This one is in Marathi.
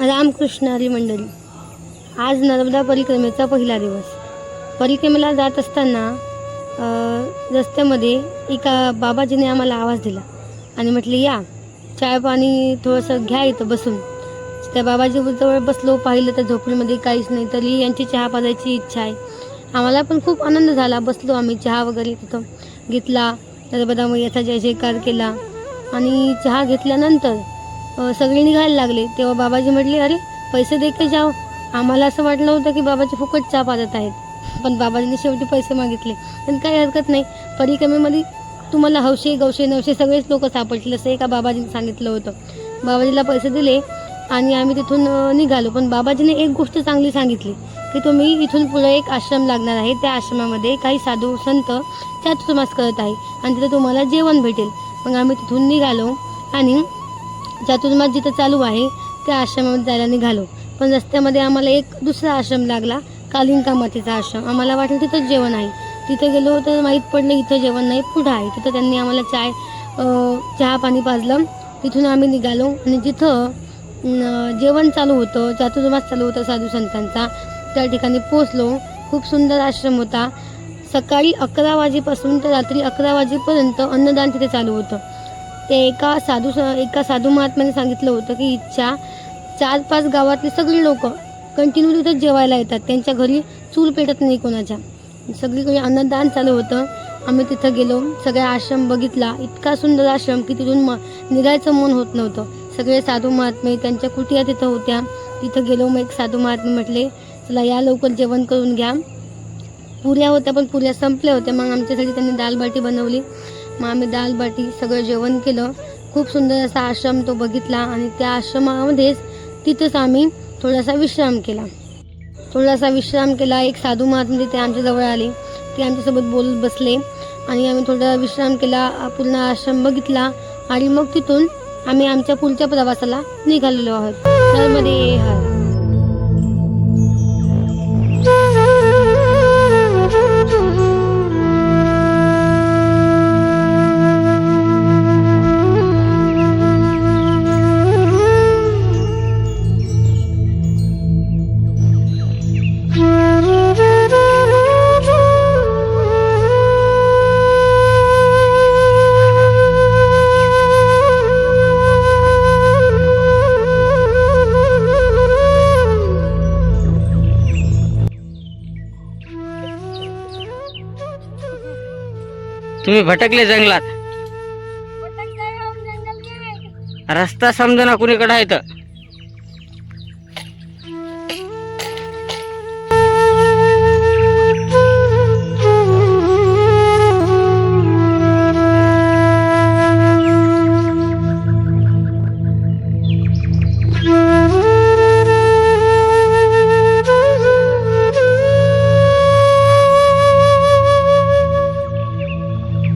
रामकृष्ण हरी मंडळी आज नर्मदा परिक्रमेचा पहिला दिवस. परिक्रमेला जात असताना रस्त्यामध्ये एका बाबाजीने आम्हाला आवाज दिला. आणि म्हटले या चाय पाणी थोडंसं घ्या इथं बसून. त्या बाबाजी जवळ बसलो पाहिलं तर झोपडीमध्ये काहीच नाही तरी यांची चहा पाजायची इच्छा आहे. आम्हाला पण खूप आनंद झाला. बसलो आम्ही चहा वगैरे तिथं घेतला. नर्मदा मैयाचा जय जयकार केला. आणि चहा घेतल्यानंतर सगळे निघायला लागले. तेव्हा बाबाजी म्हटले अरे पैसे दे के जाव. आम्हाला असं वाटलं होतं की बाबाजी फुकट चहा पाजत आहेत. पण बाबाजीने शेवटी पैसे मागितले. पण काही हरकत नाही. परिक्रमेमध्ये तुम्हाला हौशे गौशे नवशे सगळेच लोक सापडले असं एका बाबाजीने सांगितलं होतं. बाबाजीला पैसे दिले आणि आम्ही तिथून निघालो. पण बाबाजीने एक गोष्ट चांगली सांगितली की तुम्ही इथून पुढे एक आश्रम लागणार आहे. त्या आश्रमामध्ये काही साधू संत चातुर्मास करत आहे. आणि तिथे तुम्हाला जेवण भेटेल. मग आम्ही तिथून निघालो आणि चातुर्मास जिथं चालू आहे त्या आश्रमामध्ये जायला निघालो. पण रस्त्यामध्ये आम्हाला एक दुसरा आश्रम लागला कालिंका मातेचा आश्रम. आम्हाला वाटलं तिथंच जेवण आहे. तिथे गेलो तर माहीत पडलं इथं जेवण नाही पुढं आहे. तिथं त्यांनी आम्हाला चाय चहा पाणी पाजलं. तिथून आम्ही निघालो आणि जिथं जेवण चालू होतं चातुर्मास चालू होता साधू संतांचा त्या ठिकाणी पोचलो खूप सुंदर आश्रम होता. सकाळी अकरा वाजेपासून तर रात्री अकरा वाजेपर्यंत अन्नदान तिथे चालू होतं. ते एका साधू एका साधू महात्म्याने सांगितलं होतं की इच्छा चार पाच गावातली सगळी लोक कंटिन्यू तिथं जेवायला येतात. त्यांच्या घरी चूल पेटत नाही कोणाच्या. सगळीकडे अन्नदान चालू होतं. आम्ही तिथं गेलो. सगळा आश्रम बघितला. इतका सुंदर आश्रम की तिथून म निघायचं मन होत नव्हतं. सगळे साधू महात्मे त्यांच्या कुटिया तिथं होत्या. तिथं गेलो. मग एक साधू महात्मे म्हटले चला या लवकर जेवण करून घ्या. पुऱ्या होत्या पण पुऱ्या संपल्या होत्या. मग आमच्यासाठी त्यांनी दाल बाटी बनवली. मग आम्ही दाल बाटी सगळं जेवण केलं. खूप सुंदर असा आश्रम तो बघितला आणि त्या आश्रमामध्येच तिथंच आम्ही थोडासा विश्राम केला. थोडासा विश्राम केला. एक साधू महात्मा तिथे आमच्याजवळ आले. ते आमच्यासोबत बोलत बसले आणि आम्ही थोडा विश्राम केला. पूर्ण आश्रम बघितला आणि मग तिथून आम्ही आमच्या पुढच्या प्रवासाला निघालेलो आहोत. त्यामध्ये हर. तुम्ही भटकले जंगलात. रस्ता समजा ना कुणीकडे आहे तर?